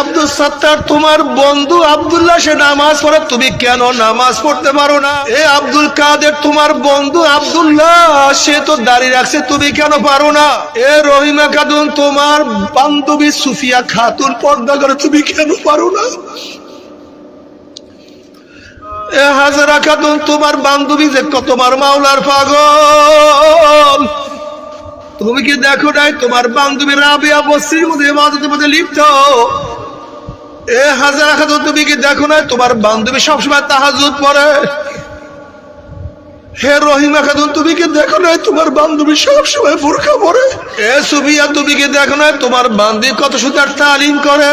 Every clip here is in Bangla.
আব্দুল সত্তার, তোমার বন্ধু সে নামাজ পড়ে, তুমি কেন নামাজ পড়তে পারো না? এ আব্দুল কাদের, তোমার বন্ধু সে তো দাঁড়িয়ে রাখছে, তুমি কেন পারো না? এ রহিমা খাতুন, তোমার বান্ধবী সুফিয়া খাতুন পর্দা করে, তুমি কেন পারো না? এ হাজারা খাতুন, তোমার বান্ধবী যে তোমার মাওলার পাগল। তুমি কি দেখো নাই? তোমার বান্ধবী রাবিয়া বস্তির মধ্যে মাঝে মধ্যে লিপ্ত। এ হাজারা খাতুন তুমি কি দেখো নাই? তোমার বান্ধবী সবসময় তাহাজুদ পড়ে। হে রহিমা খাতুন, তুমি কি দেখো নাই? তোমার বান্ধবী সবসময় বোরখা পরে এ সুবিয়া তুমি কি দেখো নাই? তোমার বান্ধবী কত সুন্দর তালিম করে।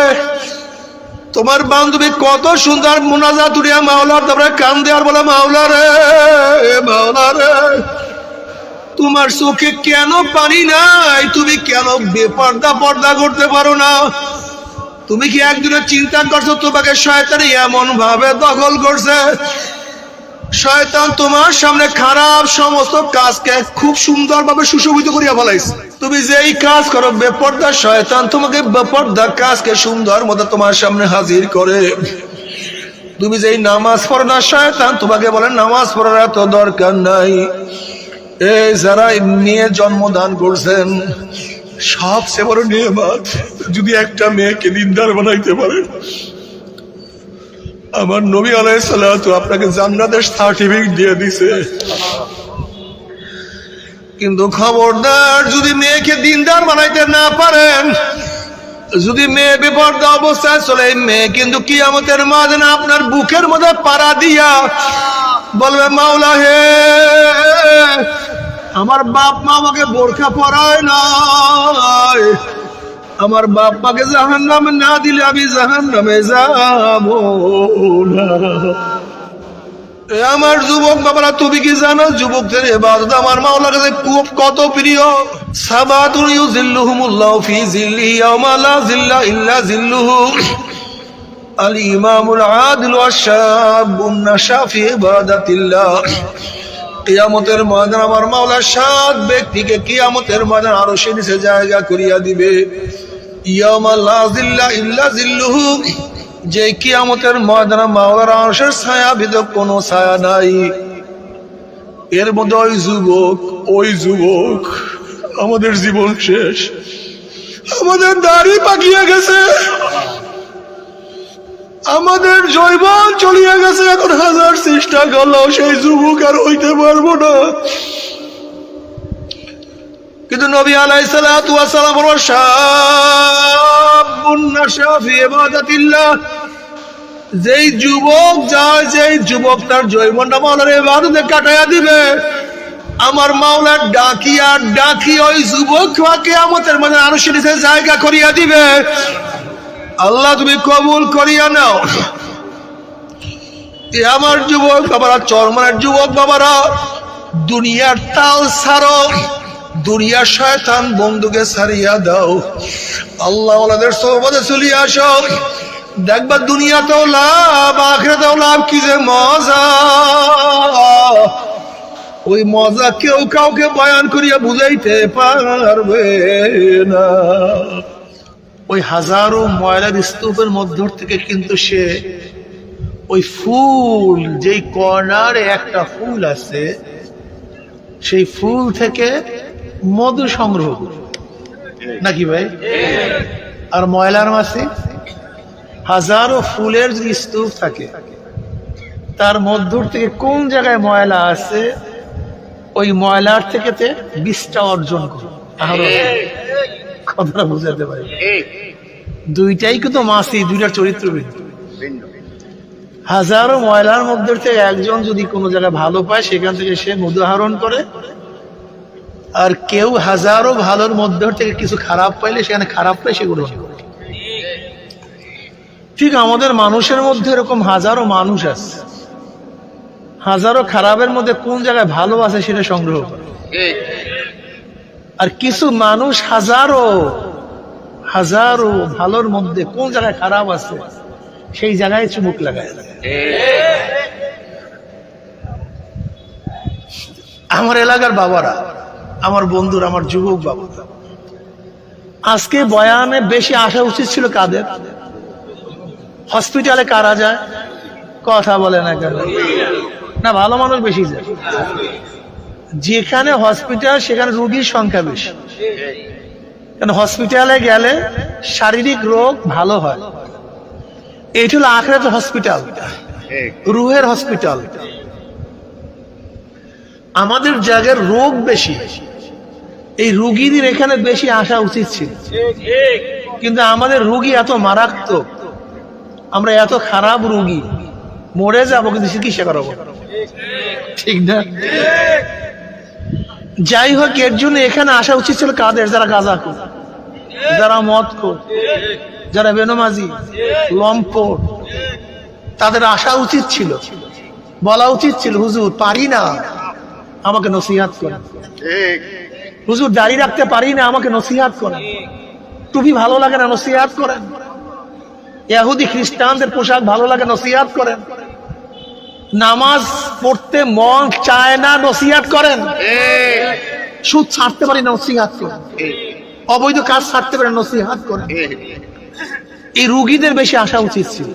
তোমার বান্ধবী কত সুন্দর মোনাজা তুলিয়া মাওলার তারপরে কান দেওয়ার বলে, মাওলা রে মাওলা রে। তোমার চোখে কেন পানি নাই? তুমি কেন বেপর্দা পর্দা করতে পারো না? তুমি কি একদিনের চিন্তা করছ তোমাকে শয়তানি এমন ভাবে দখল করছে? শয়তান তোমার সামনে খারাপ সমস্ত কাজকে খুব সুন্দরভাবে সুশোভিত করিয়া ফেলাইছে। তুমি যেই কাজ করো, বেপর্দা শয়তান তোমাকে বেপর্দা কাজকে সুন্দর মতো তোমার সামনে হাজির করে। তুমি যেই নামাজ পড়ো না, শয়তান তোমাকে বলে, নামাজ পড়ার এত দরকার নাই। এই যারা নিয়ে জন্মদান করছেন সবচেয়ে বড় নিয়ামত, যদি একটা মেয়েকে দিনদার বানাইতে পারে। আমার নবী আলাইসাল্লাতু আপনাকে জান্নাতের সার্টিফিকেট দিয়ে দিছে। কিন্তু খবরদার, যদি মেয়েকে দিনদার বানাইতে না পারেন, যদি মেয়ে বিপর্দা অবস্থায় চলে মেয়ে কিন্তু কিয়ামতের মাঝে না আপনার বুকের মধ্যে পাড়া দিয়া বলবে, মাওলা হে, আমার বাপ মা আমাকে বোরখা পরায় নাই। আমার বাপ মাকে জাহান নামে না দিলে আমি জাহান নামে যাব আমার যুবক বাবারা, তুমি কি জানো যুবকদের এবাদত? আমার মাওলার কাছে খুব কত প্রিয়। সাবাতুন ইউজিল্লুহুমুল্লাহু ফি জিল্লিহি ইয়াওমা জিল্লা ইল্লা জিল্লুহু ইমামুল আদিল ওয়াশ শাবুন নাশা ফি ইবাদাতিল্লাহ। কিয়ামতের ময়দান আমার মাওলা সাত ব্যক্তিকে কিয়ামতের ময়দান আরও সে নিচে জায়গা করিয়া দিবে। যে কিয়ামতের ময়দানে মাওলার আরশের ছায়া ভিতর কোনো ছায়া নাই। এর মধ্যে ওই যুবক ওই যুবক, আমাদের জীবন শেষ। আমাদের দাড়ি পাকিয়ে গেছে। আমাদের জৈবন চলিয়া গেছে এখন হাজার চেষ্টা করলেও সেই যুবক আর হইতে পারব না। কিন্তু নবী আলাই সালাম যেই যুবক যায়, যেই যুবক তার জৈবনটা মাওলার কাটাইয়া দিবে। আমার মাওলার ডাকিয়া ডাকি ওই যুবক আমাদের মানে সে জায়গা করিয়া দিবে। আল্লাহ তুমি কবুল করিয়া নাও। এ আমার যুবক, বাবারা, চরমানের যুবক, বাবারা, দুনিয়ার তাল ছাড়ো দুনিয়ার শয়তান বন্ধুকে ছাড়িয়া দাও। আল্লাহ ওলাদের সোহবতে চলিয়ে আসো। দেখবা দুনিয়াতেও লাভ, আখেরাতেও লাভ, কি যে মজা। ওই মজা কেউ কাউকে বয়ান করিয়া বুঝাইতে পারবে না। ওই হাজারো ময়লার স্তূপের মধ্য থেকে কিন্তু সে ওই ফুল, যেই কর্নারে একটা ফুল আছে, সেই ফুল থেকে মধু সংগ্রহ নাকি ভাই? আর ময়লার মাসে হাজারো ফুলের যে স্তূপ থাকে, তার মধ্য থেকে কোন জায়গায় ময়লা আছে, ওই ময়লার থেকে বিষটা অর্জন করে। কথাটা বুঝাতে পারি। দুইটাই কিন্তু মাসি দুইটার চরিত্র ভিন্ন। হাজারো ময়লার মধ্যে থেকে একজন যদি কোনো জায়গায় ভালো পায় সেখান থেকে সে উদাহরণ করে। আর কেউ হাজারো ভালোর মধ্যে থেকে কিছু খারাপ পাইলে সেখানে খারাপ পায় সে গ্রহণ করে ঠিক আমাদের মানুষের মধ্যে এরকম হাজারো মানুষ আছে। হাজারো খারাপের মধ্যে কোন জায়গায় ভালো আছে সেটা সংগ্রহ করে। আর কিছু মানুষ হাজারো হাজারো ভালোর মধ্যে কোন জায়গায় খারাপ আছে, সেই জায়গায় চুমুক লাগায়। আমার এলাকার বাবারা, আমার বন্ধুরা, আমার যুবক বাবা। আজকে বয়ানে বেশি আসা উচিত ছিল কাদের? হসপিটালে কারা যায়? কথা বলে না কেন? না, ভালো মানুষ বেশি যায়। যেখানে হসপিটাল সেখানে রুগীর সংখ্যা বেশি। কারণ হসপিটালে গেলে শারীরিক রোগ ভালো হয়। এটি হলো আখরাত হসপিটাল রুহের হসপিটাল আমাদের জায়গার রোগ বেশি। এই রুগীদের এখানে বেশি আসা উচিত ছিল। কিন্তু আমাদের রুগী এত মারাত্মক, আমরা এত খারাপ রুগী। মরে যাব, কিন্তু চিকিৎসা করাবো। ঠিক না? যাই হোক এর জন্য এখানে আসা উচিত ছিল কাদের? যারা গাঁজা খোর যারা মদ খোর যারা বেনমাজি লম্পট তাদের আসা উচিত ছিল। বলা উচিত ছিল হুজুর পারি না আমাকে নসিহাত করে হুজুর দাড়ি রাখতে পারি না আমাকে নসিহাত করেন। টুপি ভালো লাগে না নসিহাত করেন। ইহুদি খ্রিস্টানদের পোশাক ভালো লাগে নসিহাত করেন। নামাজ পড়তে মন চায় না নসিহাত করেন। সুদ ছাড়তে পারি না নসিহাত করেন। অবৈধ কাজ ছাড়তে পারে নসিহাত করেন। এই রুগীদের বেশি আসা উচিত ছিল।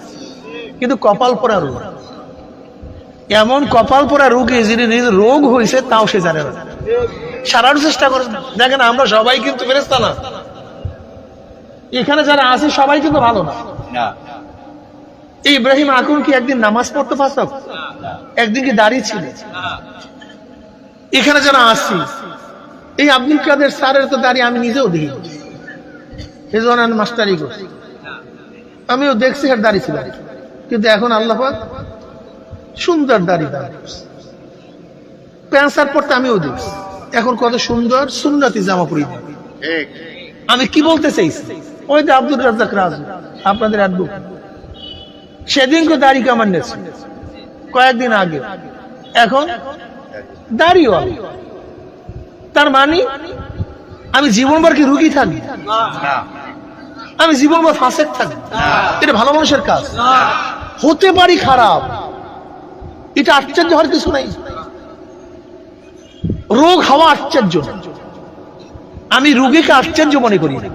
কিন্তু কপাল পরা রোগ। এমন কপাল পরা রুগী যিনি নিজের রোগ হয়েছে তাও সে জানে না। সারার চেষ্টা করেন। দেখেন আমরা সবাই কিন্তু ফেরেস্তা না। এখানে যারা আছে সবাই কিন্তু ভালো না। এই ইব্রাহিম আকুন কি একদিন নামাজ পড়তে পারত? একদিন কি দাঁড়িয়ে ছিল? এখানে যারা আসছি এই আব্দুল কাদের স্যারের তো দাঁড়িয়ে আমি নিজেও জন্য আমি মাস্টারি করছি। আমিও দেখছি আর দাঁড়িয়ে ছিল কিন্তু এখন আল্লাহ সুন্দর দাঁড়িয়ে দাঁড়িয়ে প্যান্ট শার্ট পরতে আমিও দেখছি। এখন কত সুন্দর সুন্নতি জামা পরি। আমি কি বলতে চাইছি? ওই যে আব্দুল রাজ্জাক রাজু আপনাদের অ্যাডভোকেট সেদিনকে দাড়ি কামান নিয়েছে। কয়েকদিন আগে। এখন দাড়িও তার মানে আমি জীবনভর কি রুগী থাকি আমি জীবনভর ফাঁসেক থাকি এটা ভালো মানুষের কাজ। হতে পারি খারাপ। এটা আশ্চর্য হওয়ার কিছু নাই। রোগ হওয়া আশ্চর্য। আমি রুগীকে আশ্চর্য মনে করি না।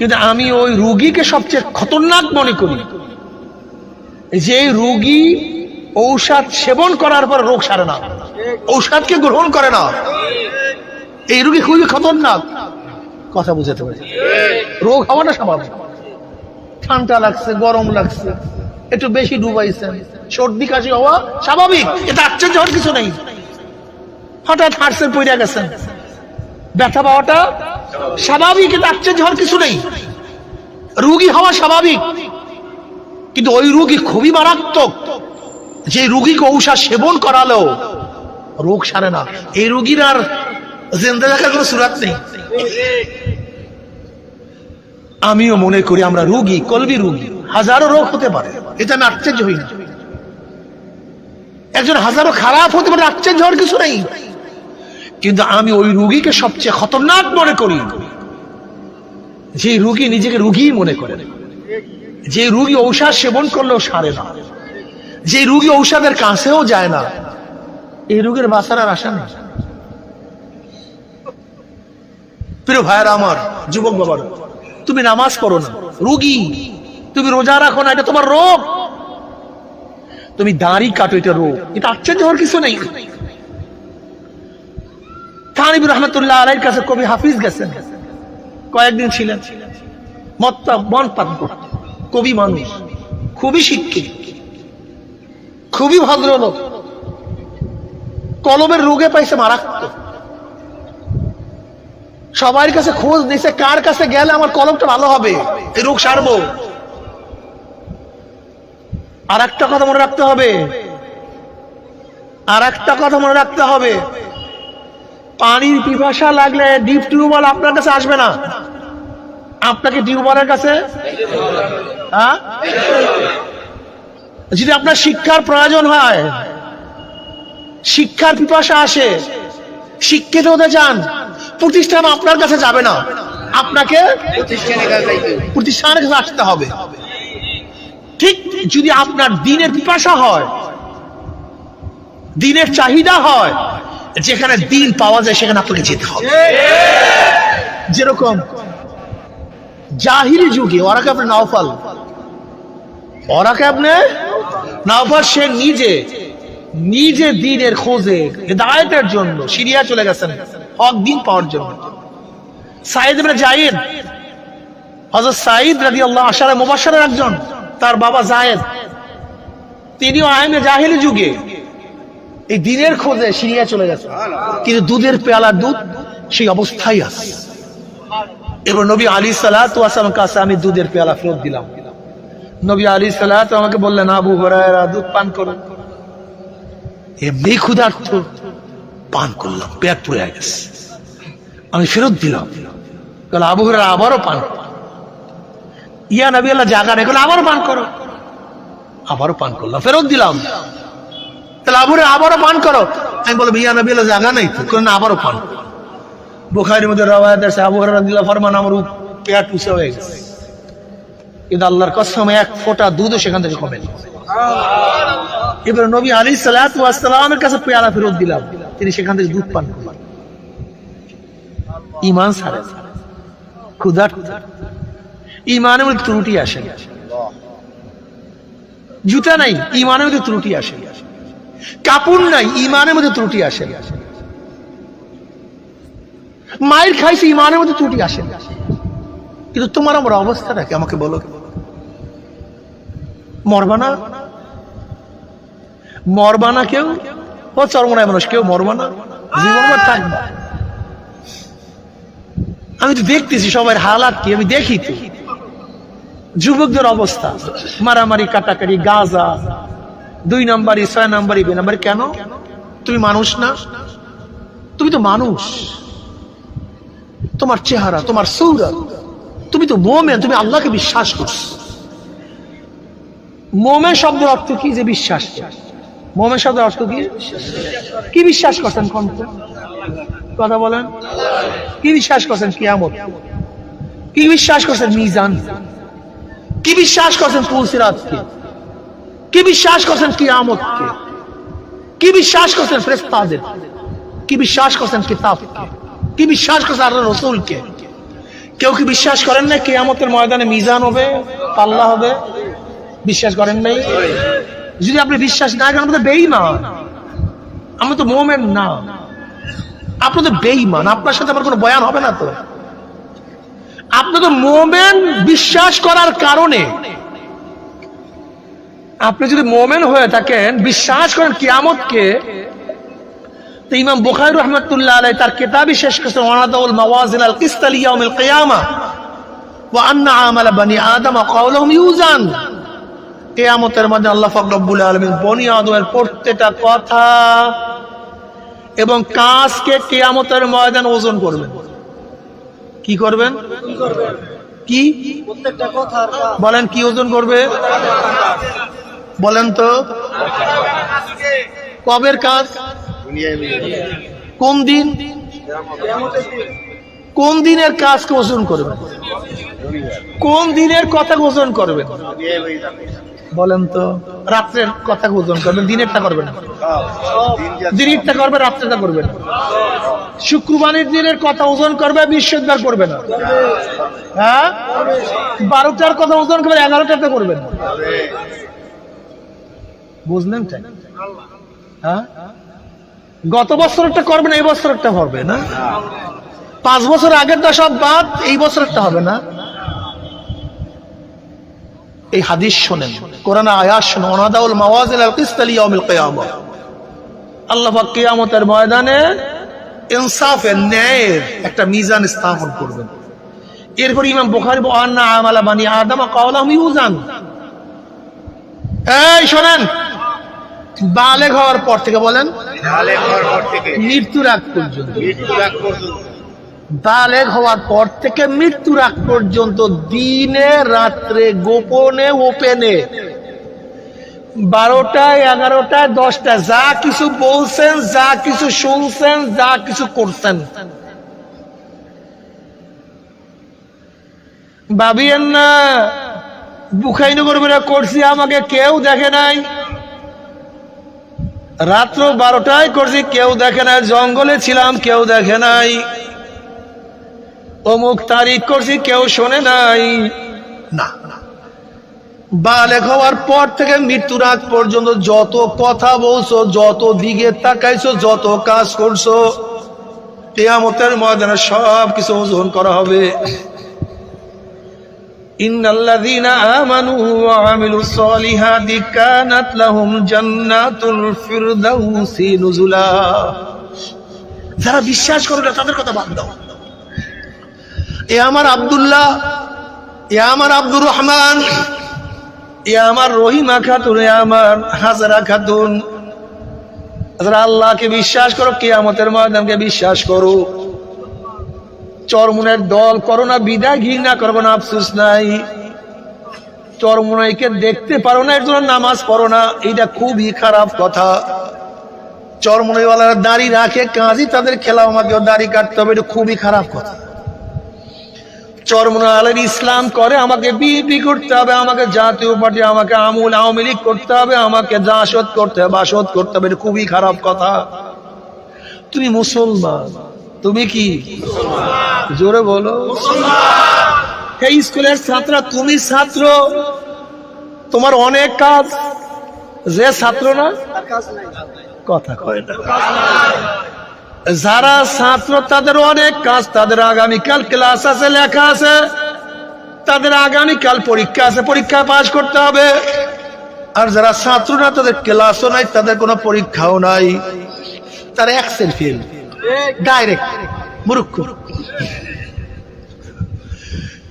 কিন্তু আমি ওই রুগীকে সবচেয়ে খতরনাক মনে করি। যে রুগী ঔষধ সেবন করার পর রোগ সারে না। ঔষধকে গ্রহণ করে না। এই রুগী খুবই খতরনাক। কথা বুঝাতে পারি। রোগ হওয়াটা স্বাভাবিক। ঠান্ডা লাগছে, গরম লাগছে, একটু বেশি ডুবাইছেন, সর্দি কাশি হওয়া স্বাভাবিক। এটা আশ্চর্য হওয়ার কিছু নেই। হঠাৎ হাঁটছে পইরা গেছেন। ব্যথা পাওয়াটা স্বাভাবিক এটা আশ্চর্য হওয়ার কিছু নেই। রুগী হওয়া স্বাভাবিক। কিন্তু ওই রুগী খুবই মারাত্মক। যে রুগীকে ঔষধ সেবন করালো রোগ সারে না। এই রুগীর আর জিন্দা কোনো সুরাত নেই। আমিও মনে করি আমরা রুগী, কলবি রুগী। হাজারো রোগ হতে পারে। এটা আমি আশ্চর্য হই না। একজন হাজারো খারাপ হতে পারে, আশ্চর্য হওয়ার কিছু নেই। কিন্তু আমি ওই রুগীকে সবচেয়ে খতরনাক মনে করি। যে রুগী নিজেকে রুগী মনে করে। যে রুগী ঔষধ সেবন করলেও সারে না। যে রুগী ঔষধের কাছেও যায় না। এই রোগের বাঁচার আর আশা নেই। প্রিয় ভাইয়েরা আমার, যুবক বাবার, তুমি নামাজ পড়ো না। রুগী, তুমি রোজা রাখো না, এটা তোমার রোগ। তুমি দাড়ি কাটো, এটা রোগ। এটা আশ্চর্য হওয়ার কিছু নেই। তানিব রহমতুল্লাহ আলাইয়ের কাছে কবি হাফিজ গেছেন। কয়েকদিন ছিলেন। মত্তা মন পাত্র কবি মানুষ। খুবই শিক্ষিত। খুবই ভদ্রলোক। কলমের রোগে পাইছে মারাত্মক। সবার কাছে খোঁজ নিছে, কার কাছে গেলে আমার কলমটা ভালো হবে? এই রোগ সারবো। আর একটা কথা মনে রাখতে হবে। আর একটা কথা মনে রাখতে হবে। পানির পিপাসা লাগলে ডিপ টিউবওয়েল আপনার কাছে আসবে না। আপনাকে টিউবওয়েলের কাছে? হ্যাঁ? যদি আপনার শিক্ষার প্রয়োজন হয়, শিক্ষার পিপাসা আসে, শিক্ষিত হতে চান, প্রতিষ্ঠান আপনার কাছে যাবে না। আপনাকে প্রতিষ্ঠানের কাছে আসতে হবে। ঠিক যদি আপনার দিনের পিপাসা হয়, দিনের চাহিদা হয় যেখানে দিন পাওয়া যায়, সেখানে আপনাকে যেতে হবে। যেরকম জাহিরি যুগে ওরাকাবের নাওফাল। ওরা কেমনে নাওফার সে নিজে নিজে দিনের খোঁজে, হেদায়তের জন্য সিরিয়া চলে গেছেন, হক দিন পাওয়ার জন্য। সাইদ ইবনে জায়েদ হযরত সাইদ রাদিয়াল্লাহু আশারা মুবাশশারের একজন, তার বাবা জায়েদ। তিনিও আইনে জাহিলি যুগে এই দিনের খোঁজে সিরিয়া চলে গেছে। কিন্তু দুধের পেয়ালার দুধ সেই অবস্থায় আছে। এবার নবী আলী সালাতামের কাছে আমি দুধের পেয়ালা ফেরত দিলাম। নবী আলী সালাত আমাকে বললেন, আবু হরায়রা, দুধ পান করো এমনি ক্ষুধার্থ পান করলাম, পেট পুড়ে গেছে। আমি ফেরত দিলাম। কাল আবু হরারা আবারও পান। ইয়া নবী আল্লাহ জাগা নেই আবারও পান করো। আবারও পান করলাম, ফেরত দিলাম। তাহলে আবুরে আবারও পান করো। আমি বলব ইয়া নবী আল্লাহ জাগা নেই তো। কেন আবারও পান। বুখারির মধ্যে রওয়ায়াত আছে, আবু হুরায়রা রাদিয়াল্লাহু ফরমান আমার পেট উঁচে হয়ে গেছে। কিন্তু আল্লাহর কসম, এক ফোঁটা দুধও সেখান থেকে কমে না। এবার নবী আলী সালামের কাছে পেয়ালা ফেরত দিলাম। তিনি সেখান থেকে দুধ পান করলেন। ইমান সারে ক্ষুধার ইমানের মধ্যে ত্রুটি আসে। জুতা নাই ইমানের মধ্যে ত্রুটি আসে। কাপড় নাই, ইমানের মধ্যে ত্রুটি আসে। মায়ের খাইছে, ইমানের মধ্যে ত্রুটি আসে। কিন্তু তোমার আমার অবস্থাটা কি আমাকে বলো। মরবা না। মরবা না কেউ। ও চরমনায় মানুষ, কেউ মরবা না। জীবন থাকবা আমি তো দেখতেছি সবার হালাত কি, আমি দেখি তো। যুবকদের অবস্থা, মারামারি, কাটাকাটি, গাজা দুই নাম্বারই, ছয় নাম্বারই, দুই নাম্বারই, কেন? তুমি মানুষ না? তুমি তো মানুষ। তোমার চেহারা, তোমার সৌরভ তুমি তো মোমেন, তুমি আল্লাহকে বিশ্বাস করছ। মোমেন শব্দের অর্থ কি যে বিশ্বাস? মোমেন শব্দের অর্থ কি? কি বিশ্বাস করছেন কথা বলেন। কি বিশ্বাস করছেন কিয়ামত? কি বিশ্বাস করছেন মিজান? কি বিশ্বাস করছেন পুলসিরাতকে কি বিশ্বাস করছেন কিয়ামতকে? কি বিশ্বাস করছেন ফেরেশতাদের? কি বিশ্বাস করছেন কিতাবকে? কি বিশ্বাস করছেন আল্লাহ রসুলকে? কেউ কি বিশ্বাস করেন না কেয়ামতের ময়দানে মিজান হবে, পাল্লা হবে? বিশ্বাস করেন নাই? যদি আপনি বিশ্বাস না করেন তো বেইমান আমরা তো মোমেন না। আপনি তো বেইমান আপনার সাথে আমার কোনো বয়ান হবে না তো? আপনি তো মোমেন, বিশ্বাস করার কারণে আপনি যদি মোমেন হয়ে থাকেন বিশ্বাস করেন কিয়ামতকে তো ইমাম বুখারী রহমতুল্লাহ আলাই তার কিতাবই শেষ করেছেন ওয়ানাদাউল মাওয়াজিন আল কিসত লিয়াউমিল কিয়ামা ওয়া আন্না আমাল বানি আদম কাওলুহুম ইউজান। কিয়ামতের মধ্যে আল্লাহ পাক রব্বুল আলামিন বনি আদমের প্রত্যেকটা কথা এবং কাজকে কিয়ামতের ময়দান ওজন করবেন। কি করবেন? কি? বলেন কি ওজন করবে? বলেন তো। কবের কাজ? কোন দিন? কোন দিনের কাজকে ওজন করবেন? কোন দিনের কথা ওজন করবেন? বলেন তো। রাত্রের কথা ওজন করবেন, দিনেরটা করবেন। দিনেরটা করবে রাত্রেটা করবেন শুক্রবারের দিনের কথা ওজন করবে বৃহস্পতিবার করবে না। হ্যাঁ? বারোটার কথা ওজন করবে এগারোটাতে করবেন। বুঝলেন হ্যাঁ? গত বছরটা করবেন এই বছরটা হবে না? পাঁচ বছর আগেরটা সব বাদ এই বছরটা হবে না? এই হাদিস শোনেন, কোরআন আয়াত শোনেন, ওনাদাউল মাওয়াজিল আল কিসত লিয়াউমিল কিয়ামah আল্লাহ কিয়ামতের ময়দানে ইনসাফের ন্যায়ের একটা মিজান স্থাপন করবেন। এরপর ইমাম বুখারী ওয়ান্না আমালা বানি আদম কাওলাহুম ইউজান এই শোনেন বালেগ হওয়ার পর থেকে বলেন মৃত্যুর আগ পর্যন্ত। বালেগ হওয়ার পর থেকে মৃত্যুর আগ পর্যন্ত দিনে রাত্রে গোপনে ওপেনে। বারোটায় এগারোটায় দশটা যা কিছু বলছেন যা কিছু শুনছেন যা কিছু করছেন। ভাবিয়েন না বুখাইনগর করে করছি আমাকে কেউ দেখে নাই। রাত্র বারোটায় করছি কেউ দেখে নাই জঙ্গলে ছিলাম কেউ দেখে নাই। অমুক তারিখ করছি কেউ শোনে নাই। না। বালেক হওয়ার পর থেকে মৃত্যুর আগ পর্যন্ত যত কথা বলছো যত দিকে তাকাইছো যত কাজ করছ কেয়ামতের ময়দানে সব কিছু ওজন করা হবে। ইন্নাল্লাযীনা আমানু ওয়া আমিলুস সলিহাতি কানাত লাহুম জান্নাতুল ফিরদাউসি নুজুলা। যারা বিশ্বাস করে না, তাদের কথা বাদ দাও। এ আমার আব্দুল্লাহ, এ আমার আব্দুর রহমান, এ আমার রহিমা খাতুন, এ আমার হাজারা খাতুন। আল্লাহকে বিশ্বাস করো, কেয়ামতের ময়দানকে বিশ্বাস করো চরমুনের দল করো বিদায় ঘৃণা করব না, আফসুস নাই। চরমুনাইকে দেখতে পারো না, এর জন্য নামাজ পড়ো না এটা খুবই খারাপ কথা। চরমুনাইওয়ালারা দাড়ি রাখে কাজী তাদের খেলা আমাকেও দাড়ি কাটতে হবে, এটা খুবই খারাপ কথা। চরমুনা ইসলাম করে, আমাকে বিএপি করতে হবে, আমাকে জাতীয় পার্টি, আমাকে আমুল আওয়ামী লীগ করতে হবে, আমাকে জাসদ করতে হবে বাসদ করতে হবে, এটা খুবই খারাপ কথা। তুমি মুসলমান। তুমি কি? জোরে বলো। এই স্কুলের ছাত্র তুমি ছাত্র। তোমার অনেক কাজ। যে ছাত্র না, কথা কয় না। যারা ছাত্র, তাদের অনেক কাজ। তাদের আগামীকাল ক্লাস আছে, লেখা আছে। তাদের আগামীকাল পরীক্ষা আছে, পরীক্ষা পাস করতে হবে। আর যারা ছাত্র না, তাদের ক্লাসও নাই, তাদের কোনো পরীক্ষাও নাই। তারা এক্সেল ফেল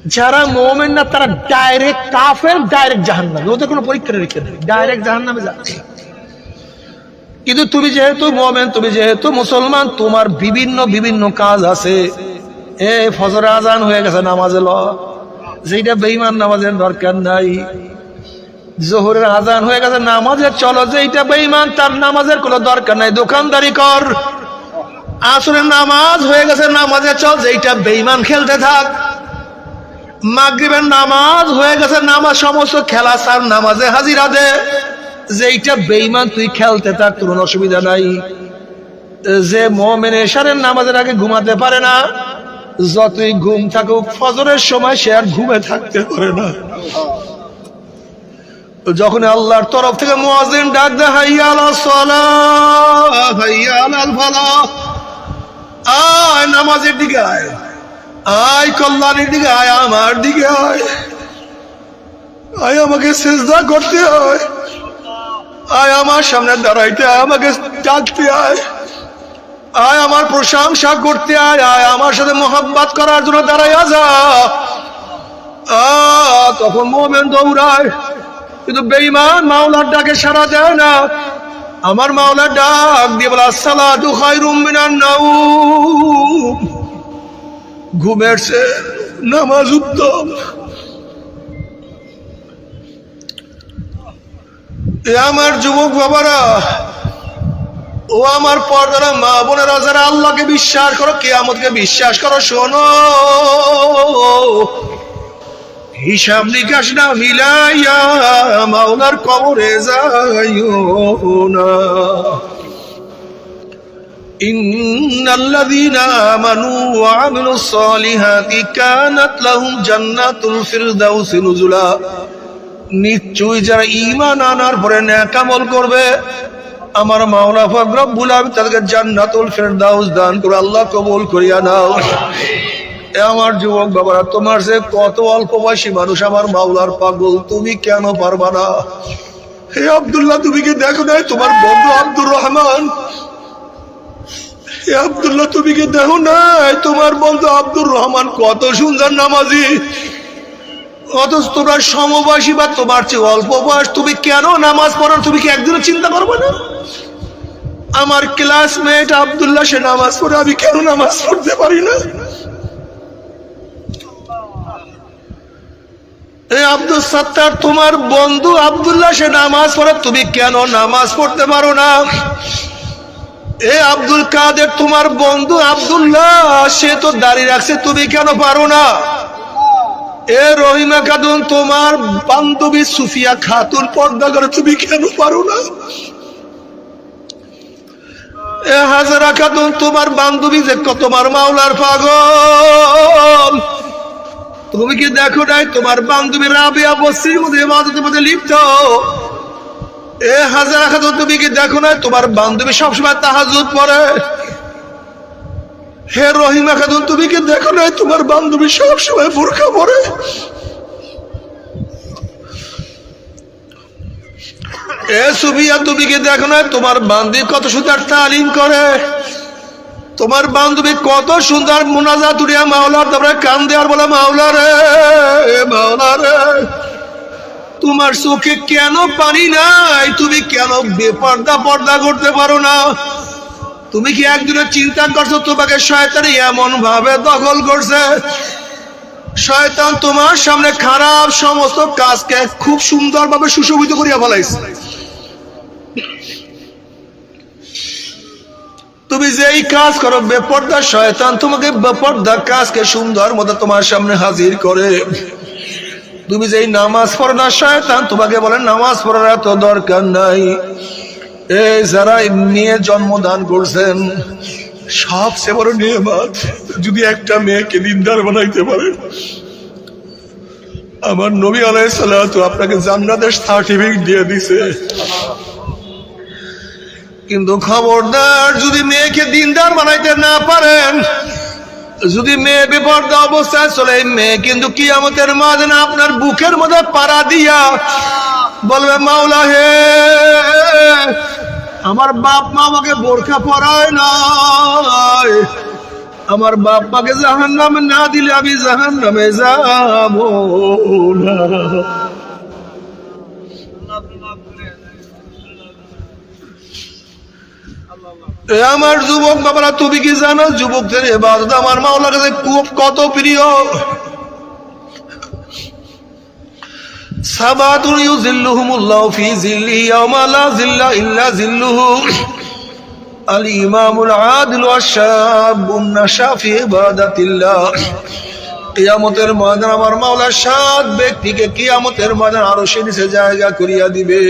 যারা মোমেন না, তারা ডাইরেক্ট কাফের ডাইরেক্ট জাহান্নামে। ওদের কোনো পরীক্ষা নিরীক্ষা নেই। ডাইরেক্ট জাহান্নামে যাচ্ছে। কিন্তু তুমি যেহেতু মোমেন, তুমি যেহেতু মুসলমান, তোমার বিভিন্ন বিভিন্ন কাজ আছে। এ, ফজর আজান হয়ে গেছে, নামাজে ল। যেটা বেইমান নামাজের দরকার নাই। জোহরের আজান হয়ে গেছে নামাজের চলো। যেটা বেইমান তার নামাজের কোনো দরকার নাই। দোকানদারি কর। আসরের নামাজ হয়ে গেছে, নামাজে চল যেটা বেইমান খেলতে থাক। মাগরিবের নামাজ হয়ে গেছে, নামাজ সমস্ত খেলা সার নামাজে হাজিরা দে। যেইটা বেইমান তুই খেলতে থাক, তোর অসুবিধা নাই। যে মোমেন এশারের নামাজের আগে ঘুমাতে পারে না, যতই ঘুম থাকুক, ফজরের সময় সে আর ঘুমে থাকতে পারে না। যখন আল্লাহর তরফ থেকে মুয়াজ্জিন ডাক দেয়, হাইয়া আলাস সালাহ, হাইয়া আলাল ফালাহ। আয় নামাজের দিকে আয়। আয় কল্যাণের দিকে আয়, আমার দিকে আয়। আয় আমাকে সেজদা করতে হয় আয় আমার সামনে দাঁড়াইতে আয়, আমাকে ডাকতে আয়। আয় আমার প্রশংসা করতে আয় আয় আমার সাথে মোহাব্বত করার জন্য দাঁড়াইয়া যা। তখন মোমেন দৌড়ায়। কিন্তু বেইমান মাওলার ডাকে সারা যায় না। আমার মাওলার ডাক দিয়ে বলা খায়রুম মিনান নাউম ঘুমের নামাজ উত্তম। এ আমার যুবক বাবারা, ও আমার পর্দারা মা বোনেরা, যারা আল্লাহকে বিশ্বাস করো কে কেয়ামতকে বিশ্বাস করো, শোনো। হিসাব নিকাশ না মিলাইয়া মাওলার কবরে যাইও না إن الذين آمنوا وعملوا الصالحات كانت لهم جنات الفردوس نزلا নিশ্চয়ই যারা ইমান আনার পরে ন্যাকামল করবে আমার মাওলা ফকরব্বুল আমি তাদেরকে জান্নাতুল ফেরদাউস দান করে আল্লাহ কবুল করিয়া নাও আমার যুবক বাবারা, তোমার সে কত অল্প বয়সী মানুষ আমার মাওলার পাগল, তুমি কেন পারবা না? হে আব্দুল্লাহ, তুমি কি দেখো নাই তোমার বন্ধু আব্দুর রহমান? হে আব্দুল্লাহ, তুমি কি দেখো নাই তোমার বন্ধু আব্দুর রহমান কত সুন্দর নামাজি? অথচ তোমরা সমবয়সী বা তোমার চেয়ে অল্প বয়স, তুমি কেন নামাজ পড়ো তুমি কি একদিনও চিন্তা করবে না? আমার ক্লাসমেট আব্দুল্লাহ, সে নামাজ পড়ে, আমি কেন নামাজ পড়তে পারি না? এই আব্দুল সত্তার, তোমার বন্ধু আব্দুল্লাহ, সে নামাজ পড়ে, তুমি কেন নামাজ পড়তে পারো না? এ আব্দুল কাদের, তোমার বন্ধু আব্দুল্লাহ, সে তো দাঁড়িয়ে রাখছে, তুমি কেন পারো না? এ রহিমা খাতুন, তোমার বান্ধবী সুফিয়া খাতুন পর্দা করে, তুমি কেন পারো না? এ হাজারা খাতুন, তোমার বান্ধবী যে তোমার মাওলার পাগল। তুমি কি দেখো নাই? তোমার বান্ধবী রাবিয়া বস্তির মধ্যে ইবাদতের মধ্যে লিপ্ত। এ হাজার খাতুন তুমি কি দেখো নাই? তোমার বান্ধবী সবসময় তাহাজুদ পড়ে। হে রহিমা খাতুন, তুমি কি দেখো নাই? তোমার বান্ধবী সবসময় বোরখা পরে এ সুবিয়া তুমি কি দেখো না তোমার বান্ধবী কত সুন্দর তালিম করে। তোমার বান্ধবী কত সুন্দর মোনাজা তুলিয়া মাওলার তারপরে কান দেওয়ার বলে, মাওলা রে মাওলা রে, তোমার চোখে কেন পানি নাই? তুমি কেন বেপর্দা পর্দা করতে পারো না? তুমি কি একদিনে চিন্তা করছ তোমাকে শয়তানি এমন ভাবে দখল করছে? শয়তান তোমার সামনে খারাপ সমস্ত কাজকে খুব সুন্দরভাবে সুশোভিত করিয়া ফেলাইছে। তুমি যেই কাজ করো, বেপর্দা শয়তান, তোমাকে বেপর্দা কাজকে সুন্দর মতো তোমার সামনে হাজির করে। তুমি যেই নামাজ পড়ো না শয়তান, তোমাকে বলে নামাজ পড়ার এত দরকার নাই। এই যারা মেয়ে জন্মদান করছেন সবচেয়ে বড় নিয়ামত, যদি একটা মেয়েকে দিনদার বানাইতে পারে। আমার নবী আলাই সালাত আপনাকে জান্নাতের সার্টিফিকেট দিয়ে দিছে। কিন্তু খবরদার যদি মেয়েকে দিনদার বানাইতে না পারেন, যদি মেয়ে বিপর্দ অবস্থায় চলে মেয়ে কিন্তু কি কিয়ামতের মাঝে না আপনার বুকের মধ্যে পাড়া দিয়া বলবে, মাওলা হে, আমার বাপ মা আমাকে বোরখা পরায় নাই। আমার বাপ মাকে জাহান নামে না দিলে আমি জাহান নামে যাব না। এ আমার যুবক বাবারা, তুমি কি জানো? যুবকদের এবাদত আমার মাওলার কাছে খুব কত প্রিয়। সাবাতুন ইউজিল্লুহুমুল্লাহু কিয়ামতের ময়দান আমার মাওলা সাত ব্যক্তিকে কিয়ামতের ময়দান নিচে জায়গা করিয়া দিবে।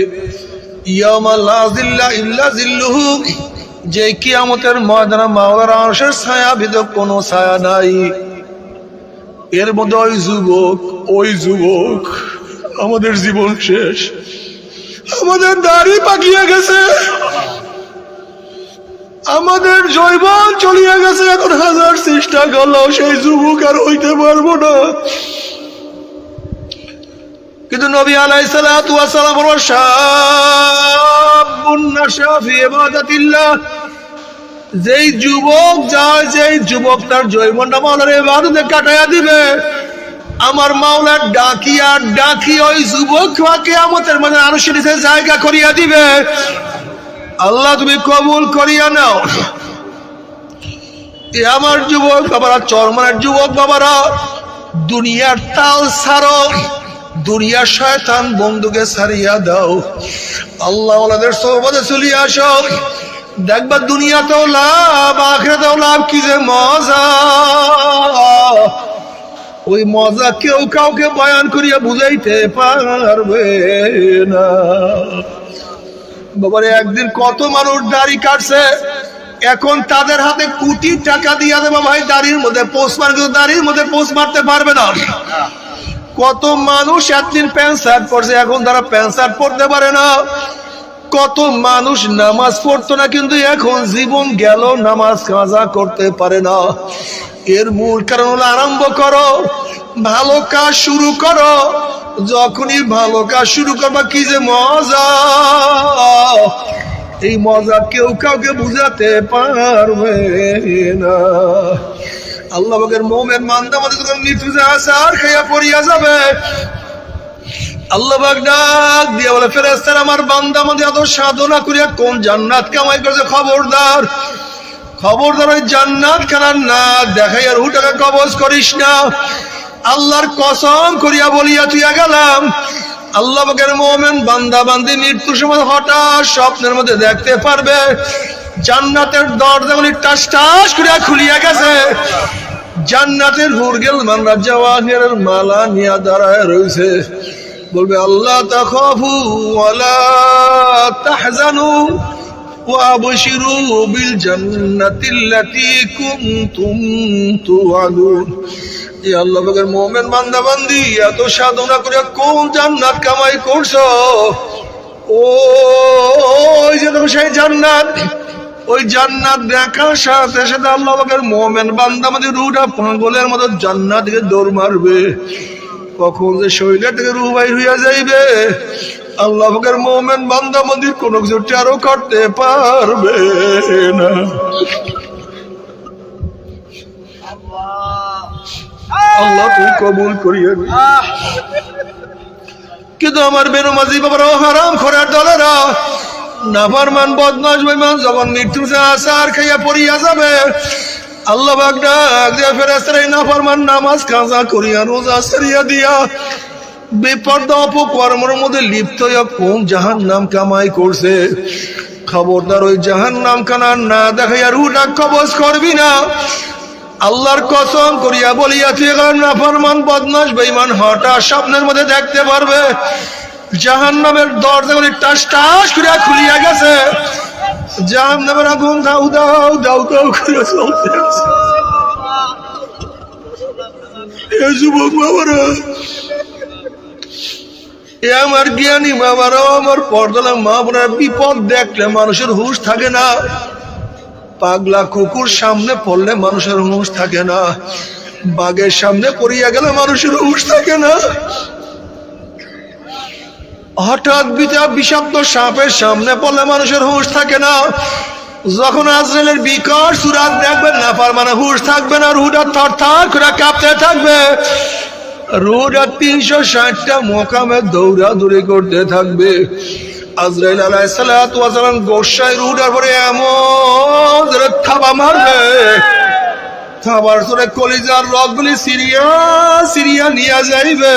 ইয়াওমা জিল্লা ইল্লা জিল্লুহু যে কিয়ামতের ময়দানে মাওলার আরশের ছায়া ভিতর কোনো ছায়া নাই। এর মধ্যে ওই যুবক ওই যুবক, আমাদের জীবন শেষ। আমাদের দাড়ি পাকিয়ে গেছে। আমাদের জৈবন চলিয়ে গেছে। এখন হাজার চেষ্টা করলেও সেই যুবক আর হইতে পারব না। কিন্তু নবী আলাই সালাম যেই যুবক যায়, যেই যুবক তার জৈবনটা মাওলার এবাদতে কাটাইয়া দিবে। আমার মাওলার ডাকিয়া ডাকি ওই যুবক আমাদের মানে সেটিতে জায়গা করিয়া দিবে। আল্লাহ, তুমি কবুল করিয়া নাও। এ আমার যুবক বাবারা, চরমানের যুবক বাবারা, দুনিয়ার তাল ছাড়ো দুনিয়ার শয়তান বন্ধুকে ছাড়িয়া দাও। আল্লাহ ওনাদের সোহবতে চলিয়ে আসো। দেখবা দুনিয়াতেও লাভ, আখরাতেও লাভ, কি যে মজা। ওই মজা কেউ কাউকে বয়ান করিয়া বুঝাইতে পারবে না। বাবারে, একদিন কত মানুষ দাড়ি কাটছে। এখন তাদের হাতে কোটি টাকা দিয়া দেবা ভাই, দাড়ির মধ্যে পোস্ট মার দাড়ির মধ্যে পোস্ট মারতে পারবে না। কত মানুষ এতদিন প্যান্ট শার্ট পরছে, এখন তারা প্যান্ট শার্ট পরতে পারে না। কত মানুষ নামাজ পড়তো না, কিন্তু এখন জীবন গেল, নামাজ কাজা করতে পারে না। এর মূল কারণ হলো আরম্ভ করো, ভালো কাজ শুরু করো। যখনই ভালো কাজ শুরু করবা, কি যে মজা। এই মজা কেউ কাউকে বুঝাতে পারবে না। আল্লাহ বাগের মোমের মান্দা মধ্যে যখন মৃত্যু আছে আর খাইয়া পড়িয়া যাবে। আল্লাহ বাগ ডাক দিয়ে বলে ফেরেস্তার আমার বান্দা মধ্যে এত সাধনা করিয়া কোন জান্নাত কামাই করেছে? খবরদার। খবরদার ওই জান্নাত খানার না দেখাই আর হুটাকে কবজ করিস না। আল্লাহর কসম করিয়া বলিয়া তুইয়া গেলাম। আল্লাহ বাগের মোমেন বান্দা বান্দি মৃত্যুর সময় হঠাৎ স্বপ্নের মধ্যে দেখতে পারবে। জান্নাতের দরজাগুলি টাস টাস করিয়া খুলিয়া গেছে। জান্নাতের হুরগেল মানরা জওয়াহের মালা নিয়া দাঁড়ায় রয়েছে বলবে আল্লাহ তাখাফু ওয়ালা তাহজানু وأبشروا بالجنة التي كنتم توعدون এ আল্লাহ পাকের মোমেন বান্দা বান্দি এত সাধনা করে কোন জান্নাত কামাই করছো ও ওই যে দেখো সেই জান্নাত ওই জান্নাত দেখার সাথে সাথে আল্লাহ পাকের মোমেন বান্দা আমাদের রুটা পাগলের মতো জান্নাত দিকে দৌড় মারবে। কখন যে শরীরের থেকে রু বাই হইয়া যাইবে আল্লাহ পাকের মোমেন বান্দা মন্দির কোনো কিছু টেরো করতে পারবে না। আল্লাহ তুই কবুল করিয়ে। কিন্তু আমার বেনু মাঝি বাবারাও হারাম খোরার দলেরা নাফারমান বদমাস বেমান যখন মৃত্যু আসার খাইয়া পড়িয়া যাবে, আল্লাহ ডাক দিয়া ফেরেস্তারা এই নাফারমান নামাজ কাজা করিয়া, রোজা সারিয়া দিয়া, বেপর্দা অপকর্মের মধ্যে লিপ্ত কোন জাহান নাম কামাই করছে? খবরদার ওই জাহান নাম কানা না দেখাইয়া রুটা কবজ করবি না। আল্লাহর কসম করিয়া বলিয়া, তুই নাফরমান বদমাস বেঈমান, হঠাৎ স্বপ্নের মধ্যে দেখতে পারবে। জাহান নামের দরজাগুলি টাস টাস করে খুলিয়া গেছে। জাহান নামের আগুন দাউ দাউ দাউ দাউ করে চলতে যুবক বাবারা, এ আমার জ্ঞানী বাবারাও আমার পর্দলা মা বোনেরা বিপদ দেখলে মানুষের হুঁশ থাকে না। পাগলা কুকুর সামনে পড়লে মানুষের হুঁশ থাকে না। বাঘের সামনে পড়িয়া গেলে মানুষের হুঁশ থাকে না। হঠাৎ বিষাক্ত সাপের সামনে পড়লে মানুষের হুঁশ থাকে না। যখন আজরাইলের বিকট সুরাজ দেখবেন না মানে হুঁশ থাকবে না রুটা থর থর করে কাঁপতে থাকবে। রুটা তিনশো ষাটটা মোকামে দৌড়াদৌড়ি করতে থাকবে। আজরাইল আলাইসালাম গোসাই রুটার পরে এমন থাবা মারবে। থাবার ধরে কলিজার রগগুলি সিরিয়া সিরিয়া নিয়ে যাইবে।